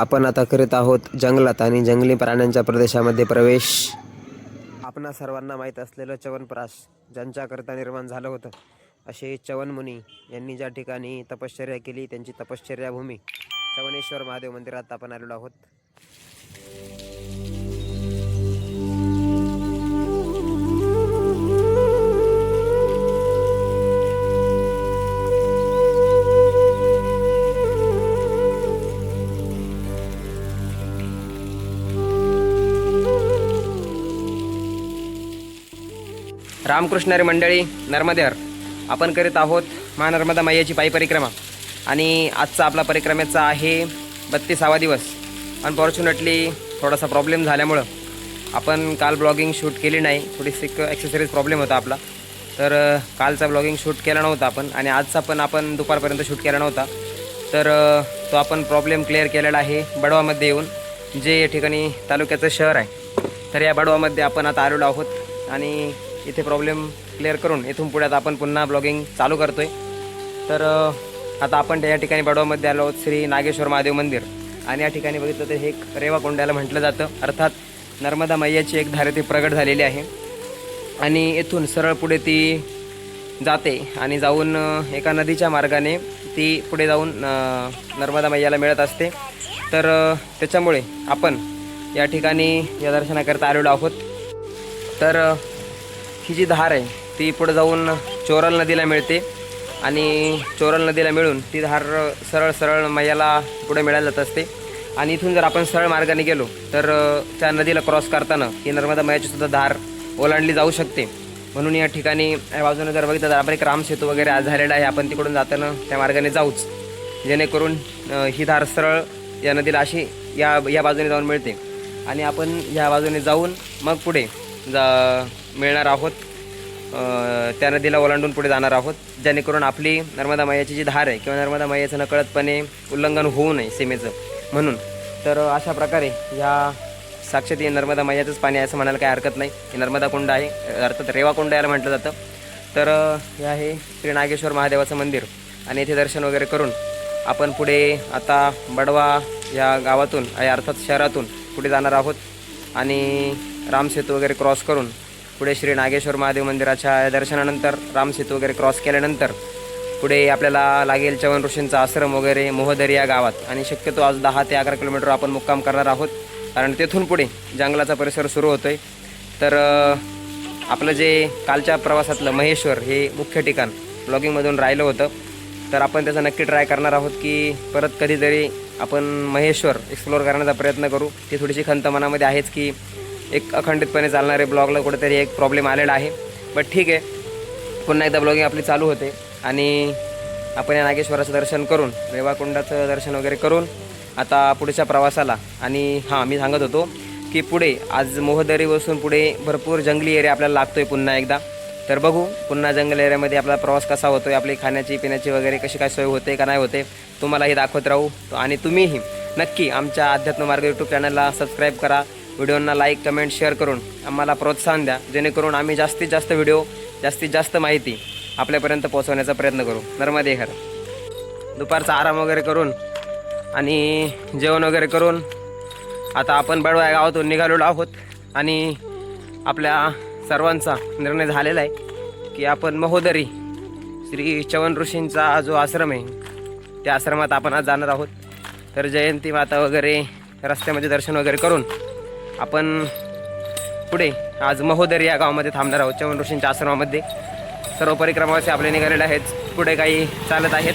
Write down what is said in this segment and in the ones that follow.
आपण आता करीत आहोत जंगलात आणि जंगली प्राण्यांच्या प्रदेशामध्ये प्रवेश. आपणा सर्वांना माहीत असलेलं च्यवनप्राश ज्यांच्याकरता निर्माण झालं होतं असे चवनमुनी यांनी ज्या ठिकाणी तपश्चर्या केली त्यांची तपश्चर्या भूमी च्यवनेश्वर महादेव मंदिरात आपण आलेलो आहोत. रामकृष्णारी मंडळी नर्मदेहर आपण करीत आहोत महानर्मदा मैयाची पायी परिक्रमा. आणि आजचा आपला परिक्रमेचा आहे बत्तीसावा दिवस. अनफॉर्च्युनेटली थोडासा प्रॉब्लेम झाल्यामुळं आपण काल ब्लॉगिंग शूट केली नाही. थोडीशी ॲक्सेसरीज प्रॉब्लेम होता आपला. तर कालचा ब्लॉगिंग शूट केला नव्हता आपण आणि आजचा पण आपण दुपारपर्यंत शूट केला नव्हता. तर तो आपण प्रॉब्लेम क्लिअर केलेला आहे बडवामध्ये येऊन जे या ठिकाणी तालुक्याचं शहर आहे. तर या बडवामध्ये आपण आता आलेलो आहोत आणि इथे प्रॉब्लेम क्लिअर करून इथून पुढे आता आपण पुन्हा ब्लॉगिंग चालू करतोय. तर आता आपण या ठिकाणी बडवामध्ये आलो श्री नागेश्वर महादेव मंदिर. आणि या ठिकाणी बघितलं तर हे एक रेवा कोंड्याला म्हटलं जातं. अर्थात नर्मदा मैयाची एक धारे ती प्रगट झालेली आहे. आणि येथून सरळ पुढे ती जाते आणि जाऊन एका नदीच्या मार्गाने ती पुढे जाऊन नर्मदा मैयाला मिळत असते. तर त्याच्यामुळे आपण या ठिकाणी या दर्शनाकरता आलेलो आहोत. तर ही जी धार आहे ती पुढे जाऊन चोरल नदीला मिळते. आणि चोरल नदीला मिळून ती धार सरळ सरळ मैयाला पुढे मिळायला जात असते. आणि इथून जर आपण सरळ मार्गाने गेलो तर त्या नदीला क्रॉस करताना ही नर्मदा मैयाची सुद्धा धार ओलांडली जाऊ शकते. म्हणून या ठिकाणी या बाजूने जर बघितलं तर आपण एक रामसेतू वगैरे आज झालेला आहे. आपण तिकडून जाताना त्या मार्गाने जाऊच. जेणेकरून ही धार सरळ या नदीला अशी या या बाजूने जाऊन मिळते. आणि आपण या बाजूने जाऊन मग पुढे जा मिळणार आहोत. त्या नदीला ओलांडून पुढे जाणार आहोत. जेणेकरून आपली नर्मदा मैयाची जी धार आहे किंवा नर्मदा मैयाचं नकळतपणे उल्लंघन होऊ नये सीमेचं. म्हणून तर अशा प्रकारे ह्या साक्षात हे नर्मदा मैयाचंच पाणी आहे असं म्हणायला काही हरकत नाही. हे नर्मदा कुंड आहे अर्थात रेवा कुंड याला म्हटलं जातं. तर हे आहे श्री नागेश्वर महादेवाचं मंदिर. आणि येथे दर्शन वगैरे करून आपण पुढे आता बडवा या गावातून या अर्थात शहरातून पुढे जाणार आहोत. आणि रामसेतू वगैरे क्रॉस करून पुढे श्री नागेश्वर महादेव मंदिराच्या दर्शनानंतर रामसेतू वगैरे क्रॉस केल्यानंतर पुढे आपल्याला लागेल चवन ऋषींचा आश्रम वगैरे मोहदरी या गावात. आणि शक्यतो आज दहा ते अकरा किलोमीटर आपण मुक्काम करणार आहोत. कारण तेथून पुढे जंगलाचा परिसर सुरू होतो आहे तर आपलं जे कालच्या प्रवासातलं महेश्वर हे मुख्य ठिकाण ब्लॉगिंगमधून राहिलं होतं. तर आपण त्याचा नक्की ट्राय करणार आहोत की परत कधीतरी आपण महेश्वर एक्सप्लोअर करण्याचा प्रयत्न करू. ती थोडीशी खंत मनामध्ये आहेच की एक अखंडितपणे चालणारे ब्लॉगला कुठेतरी एक प्रॉब्लेम आलेला आहे. बट ठीक आहे. पुन्हा एकदा ब्लॉगिंग आपली चालू होते. आणि आपण या नागेश्वराचं दर्शन करून रेवाकुंडाचं दर्शन वगैरे करून आता पुढच्या प्रवासाला. आणि हां मी सांगत होतो की पुढे आज मोहदरी बसून पुढे भरपूर जंगली एरिया आपल्याला लागतो आहे पुन्हा एकदा. तर बघू पुन्हा जंगल एरियामध्ये आपला प्रवास कसा होतो आहे आपली खाण्याची पिण्याची वगैरे कशी काय सोय होते का नाही होते तुम्हालाही दाखवत राहू. आणि तुम्हीही नक्की आमच्या अध्यात्म मार्ग यूट्यूब चॅनलला सबस्क्राईब करा. व्हिडिओंना लाईक कमेंट शेअर करून आम्हाला प्रोत्साहन द्या. जेणेकरून आम्ही जास्तीत जास्त व्हिडिओ जास्तीत जास्त माहिती आपल्यापर्यंत पोहोचवण्याचा प्रयत्न करू. नर्मदे हर दुपारचा आराम वगैरे करून आणि जेवण वगैरे करून आता आपण बडवा गावातून निघालेलो आहोत आणि आपल्या सर्वांचा निर्णय झालेला आहे की आपण महोदरी श्री चवन ऋषींचा जो आश्रम आहे त्या आश्रमात आपण आज जाणार आहोत. तर जयंती माता वगैरे रस्त्यामध्ये दर्शन वगैरे करून आपण पुढे आज महोदर या गावामध्ये थांबणार आहोत. चवन ऋषींच्या आश्रमामध्ये. सर्व परिक्रमावासी आपले निघालेले आहेत. पुढे काही चालत आहेत.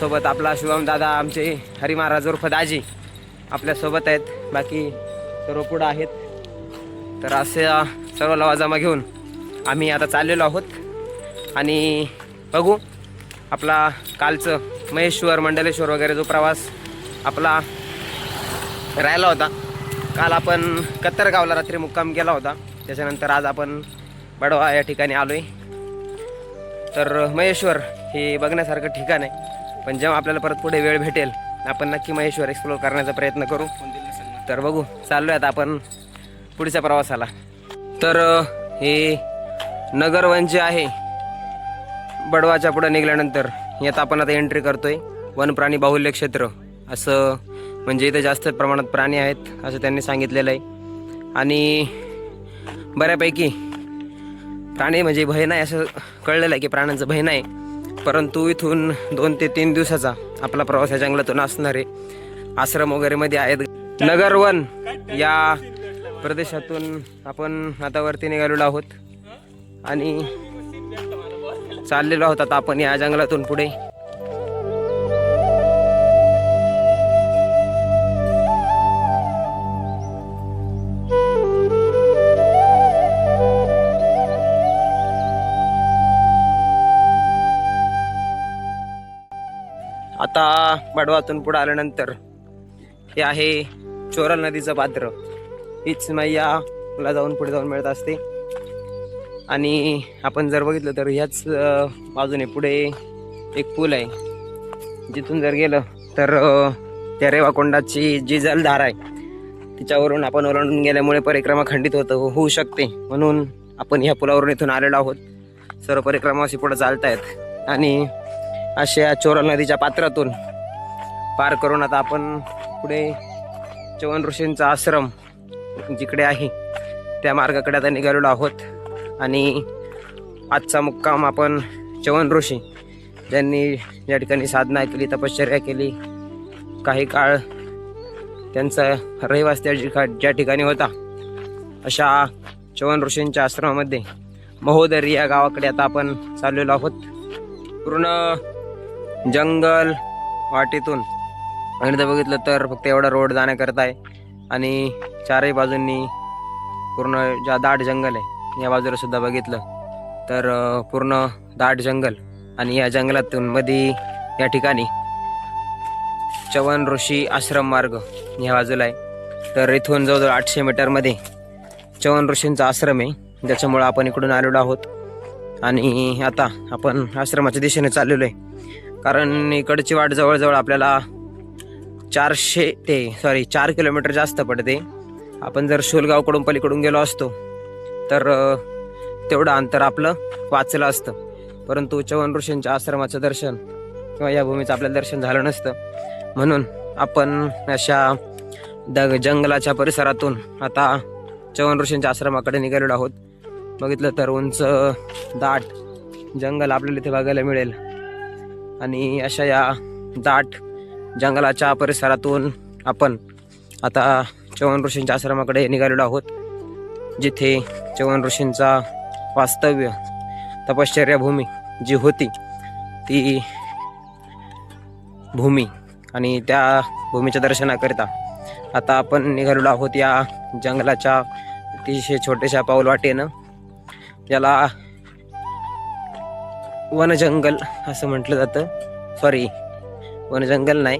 सोबत आपला शिवम दादा आमचे हरी महाराज उर्फ दाजी आपल्यासोबत आहेत. बाकी सर्व पुढं आहेत. तर असे सर्व लवाजमा घेऊन आम्ही आता चाललेलो आहोत. आणि बघू आपला कालचं महेश्वर मंडलेश्वर वगैरे जो प्रवास आपला राहिला होता काल आपण कत्तरगावला रात्री मुक्काम केला होता. त्याच्यानंतर आज आपण बडवा या ठिकाणी आलो आहे तर महेश्वर हे बघण्यासारखं ठिकाण आहे. पण जेव्हा आपल्याला परत पुढे वेळ भेटेल आपण नक्की महेश्वर एक्सप्लोर करण्याचा प्रयत्न करू. तर बघू चाललो आता आपण पुढच्या प्रवासाला. तर हे नगरवन जे आहे बडवाच्या पुढे निघाल्यानंतर यात आपण आता एंट्री करतोय. वन प्राणी बाहुल्य क्षेत्र असं म्हणजे इथं जास्त प्रमाणात प्राणी आहेत असं त्यांनी सांगितलेलं आहे. आणि बऱ्यापैकी प्राणी म्हणजे भय नाही असं कळलेलं आहे की प्राण्यांचं भय नाही. परंतु इथून दोन ते तीन दिवसाचा आपला प्रवास या जंगलातून असणार आहे. आश्रम वगैरेमध्ये आहेत. नगर वन या प्रदेशातून आपण आता वरती निघालेलो आहोत. आणि चाललेलो आहोत आता आपण या जंगलातून पुढे. बडवातून पुढे आल्यानंतर हे आहे चोरल नदीचं पात्र. हीच मैयाला जाऊन पुढे जाऊन मिळत असते. आणि आपण जर बघितलं तर ह्याच बाजूने पुढे एक पूल आहे. जिथून जर गेलं तर त्या रेवाकोंडाची जी जलधार आहे तिच्यावरून आपण ओलांडून गेल्यामुळे परिक्रमा खंडित होतं होऊ शकते. म्हणून आपण ह्या पुलावरून इथून आलेलो आहोत. सर्व परिक्रमावासी पुढे आहेत आणि अशा चोरल नदीच्या पात्रातून पार करून आता आपण पुढे चवन ऋषींचा आश्रम जिकडे आहे त्या मार्गाकडे आता निघालेलो आहोत. आणि आजचा मुक्काम आपण चवन ऋषी ज्यांनी या ठिकाणी साधना केली तपश्चर्या केली काही काळ त्यांचा रहिवास त्या ज्या ठिकाणी होता अशा चवन ऋषींच्या आश्रमामध्ये महोदरी या गावाकडे आता आपण चाललेलो आहोत. पूर्ण जंगल वाटेतून आणि जर बघितलं तर फक्त एवढा रोड जाण्याकरता आहे आणि चारही बाजूंनी पूर्ण ज्या दाट जंगल आहे या बाजूला सुद्धा बघितलं तर पूर्ण दाट जंगल. आणि या जंगलातून मध्ये या ठिकाणी चवन ऋषी आश्रम मार्ग या बाजूला आहे. तर इथून जवळजवळ आठशे मीटरमध्ये चवन ऋषींचा आश्रम आहे. ज्याच्यामुळं आपण इकडून आलेलो आहोत. आणि आता आपण आश्रमाच्या दिशेने चाललेलो आहे. कारण इकडची वाट जवळजवळ आपल्याला चारशे ते सॉरी चार किलोमीटर जास्त पडते. आपण जर शोलगावकडून पलीकडून गेलो असतो तर तेवढं अंतर आपलं वाचलं असतं. परंतु चवन ऋषींच्या आश्रमाचं दर्शन किंवा या भूमीचं आपल्याला दर्शन झालं नसतं. म्हणून आपण अशा द जंगलाच्या परिसरातून आता चवन ऋषींच्या आश्रमाकडे निघालेलो आहोत. बघितलं तर उंच दाट जंगल आपल्याला इथे बघायला मिळेल. आणि अशा या दाट जंगलाच्या परिसरातून आपण आता चवन ऋषींच्या आश्रमाकडे निघालेलो आहोत जिथे चवन ऋषींचा वास्तव्य तपश्चर्या भूमी जी होती ती भूमी आणि त्या भूमीच्या दर्शनाकरिता आता आपण निघालेलो आहोत या जंगलाच्या अतिशय छोट्याशा पाऊलवाटेनं याला वनजंगल असं म्हटलं जातं. सॉरी वनजंगल नाही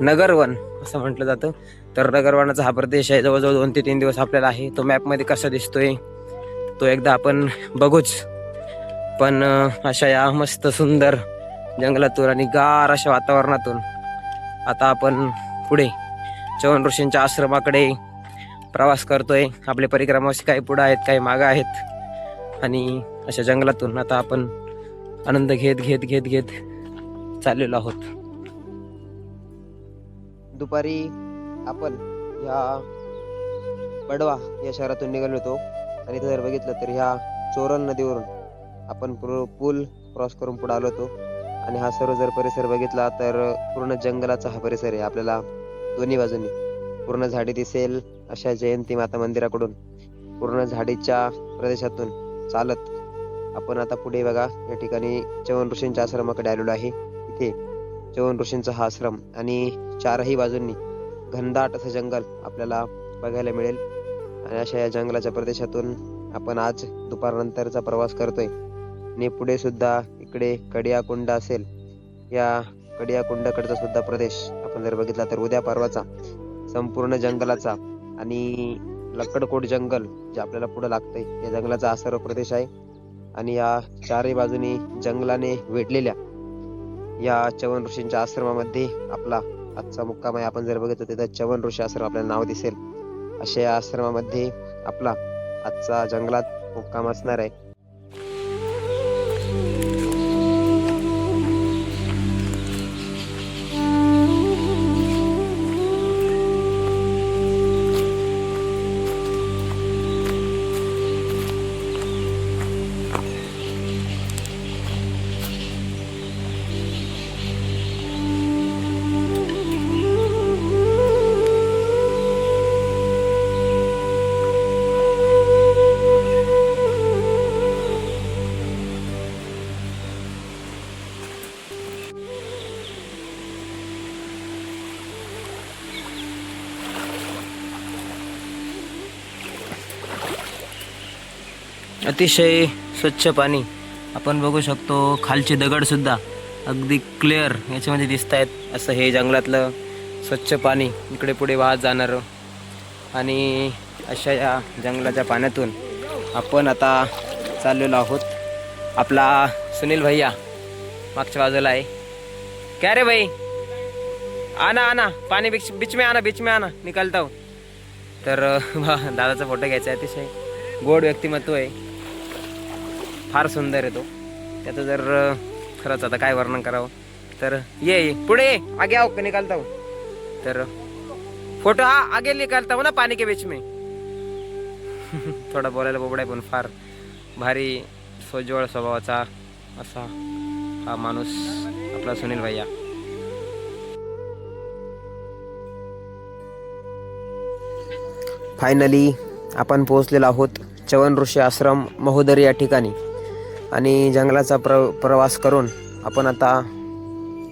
नगरवन असं म्हटलं जातं. तर नगरवनाचा हा प्रदेश आहे जवळजवळ दोन ते तीन दिवस आपल्याला आहे. तो मॅपमध्ये कसा दिसतोय तो एकदा आपण बघूच. पण अशा या मस्त सुंदर जंगलातून आणि गार अशा वातावरणातून आता आपण पुढे चवन ऋषींच्या आश्रमाकडे प्रवास करतोय. आपले परिक्रमावासी काही पुढं आहेत काही मागं आहेत. आणि अशा जंगलातून आता आपण आनंद घेत घेत घेत घेत चाललेलो आहोत. दुपारी आपण ह्या बडवा या शहरातून निघालो होतो. आणि इथं जर बघितलं तर ह्या चोरल नदीवरून आपण पूल क्रॉस करून पुढे आलो होतो. आणि हा सर्व जर परिसर बघितला तर पूर्ण जंगलाचा हा परिसर आहे. आपल्याला दोन्ही बाजूनी पूर्ण झाडी दिसेल अशा जयंती माता मंदिराकडून. पूर्ण झाडीच्या प्रदेशातून चालत आपण आता पुढे बघा या ठिकाणी चवन ऋषींच्या आश्रमाकडे आलेलो आहे. इथे चवन ऋषींचा हा आश्रम आणि चारही बाजूंनी घनदाट असं जंगल आपल्याला बघायला मिळेल. आणि अशा या जंगलाच्या प्रदेशातून आपण आज दुपारनंतरचा प्रवास करतोय. आणि पुढे सुद्धा इकडे कडियाकुंड असेल या कडियाकुंडाकडचा सुद्धा प्रदेश आपण जर बघितला तर उद्या परवाचा संपूर्ण जंगलाचा आणि लक्कडकोट जंगल जे आपल्याला पुढे लागतंय या जंगलाचा हा सर्व प्रदेश आहे. आणि या चारही बाजूनी जंगलाने वेढलेल्या या चवन ऋषींच्या आश्रमामध्ये आपला आजचा मुक्काम आहे. आपण जर बघितलं तिथं चवन ऋषी आश्रम आपल्याला नाव दिसेल. अशा या आश्रमामध्ये आपला आजचा जंगलात मुक्काम असणार आहे. अतिशय स्वच्छ पाणी आपण बघू शकतो. खालचे दगडसुद्धा अगदी क्लिअर याच्यामध्ये दिसत आहेत असं हे जंगलातलं स्वच्छ पाणी इकडे पुढे वाहत जाणारं. आणि अशा या जंगलाच्या पाण्यातून आपण आता चाललेलो आहोत. आपला सुनील भैया मागच्या बाजूला आहे. क्या रे भाई? आना आना पाणी बीच बीच में आना बीच में आना निकलता हो. तर वा, दादाचा फोटो घ्यायचा आहे. अतिशय गोड व्यक्तिमत्व आहे. फार सुंदर आहे तो. त्याचं जर खरंच आता काय वर्णन करावं? तर ये पुढे आगे आओ निकालता हूँ? तर फोटो हा आगे निकालता हूँ ना पाणी के बीच में. थोडा बोलायला बोबडा आहे पण फार भारी सोज्वळ स्वभावाचा असा हा माणूस आपला सुनील भैया. फायनली आपण पोहोचलेलो आहोत चवन ऋषी आश्रम महोदरी या ठिकाणी. आणि जंगलाचा प्र प्रवास करून आपण आता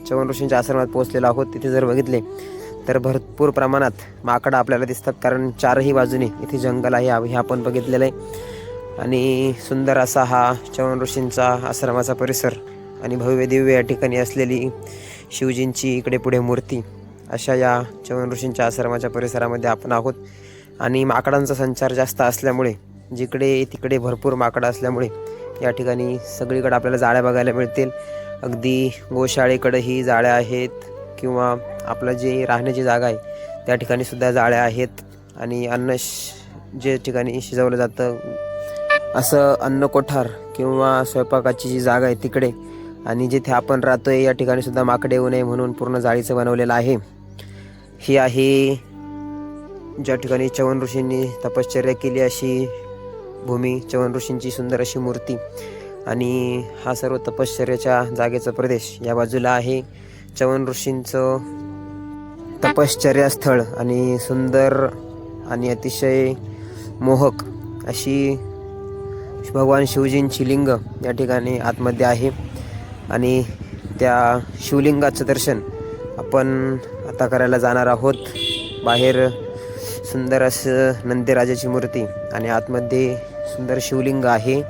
चवन ऋषींच्या आश्रमात पोहोचलेलो आहोत. तिथे जर बघितले तर भरपूर प्रमाणात माकडं आपल्याला दिसतात. कारण चारही बाजूने इथे जंगल आहे. हे आपण बघितलेलं आहे. आणि सुंदर असा हा चवन ऋषींचा आश्रमाचा परिसर आणि भव्य दिव्य या ठिकाणी असलेली शिवजींची इकडे पुढे मूर्ती अशा या चवन ऋषींच्या आश्रमाच्या परिसरामध्ये आपण आहोत. आणि माकडांचा संचार जास्त असल्यामुळे जिकडे तिकडे भरपूर माकडं असल्यामुळे या ठिकाणी सगळीकडे आपल्याला जाळ्या बघायला मिळतील. अगदी गोशाळेकडेही जाळ्या आहेत किंवा आपलं जे राहण्याची जागा आहे त्या ठिकाणी सुद्धा जाळ्या आहेत. आणि अन्न श- जे ठिकाणी शिजवलं जातं असं अन्न कोठार किंवा स्वयंपाकाची जी जागा आहे तिकडे आणि जिथे आपण राहतोय या ठिकाणी सुद्धा माकडे येऊ नये म्हणून पूर्ण जाळीचं बनवलेलं आहे. ही आहे ज्या ठिकाणी चवन ऋषींनी तपश्चर्या केली अशी भूमी चवन ऋषींची सुंदर अशी मूर्ती आणि हा सर्व तपश्चर्याच्या जागेचा प्रदेश या बाजूला आहे. चवन ऋषींचं तपश्चर्या स्थळ आणि सुंदर आणि अतिशय मोहक अशी भगवान शिवजींची लिंग या ठिकाणी आतमध्ये आहे. आणि त्या शिवलिंगाचं दर्शन आपण आता करायला जाणार आहोत. बाहेर सुंदर असं नंदीराजाची मूर्ती आणि आतमध्ये सुंदर शिवलिंग आहे.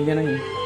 ठीक आहे नाही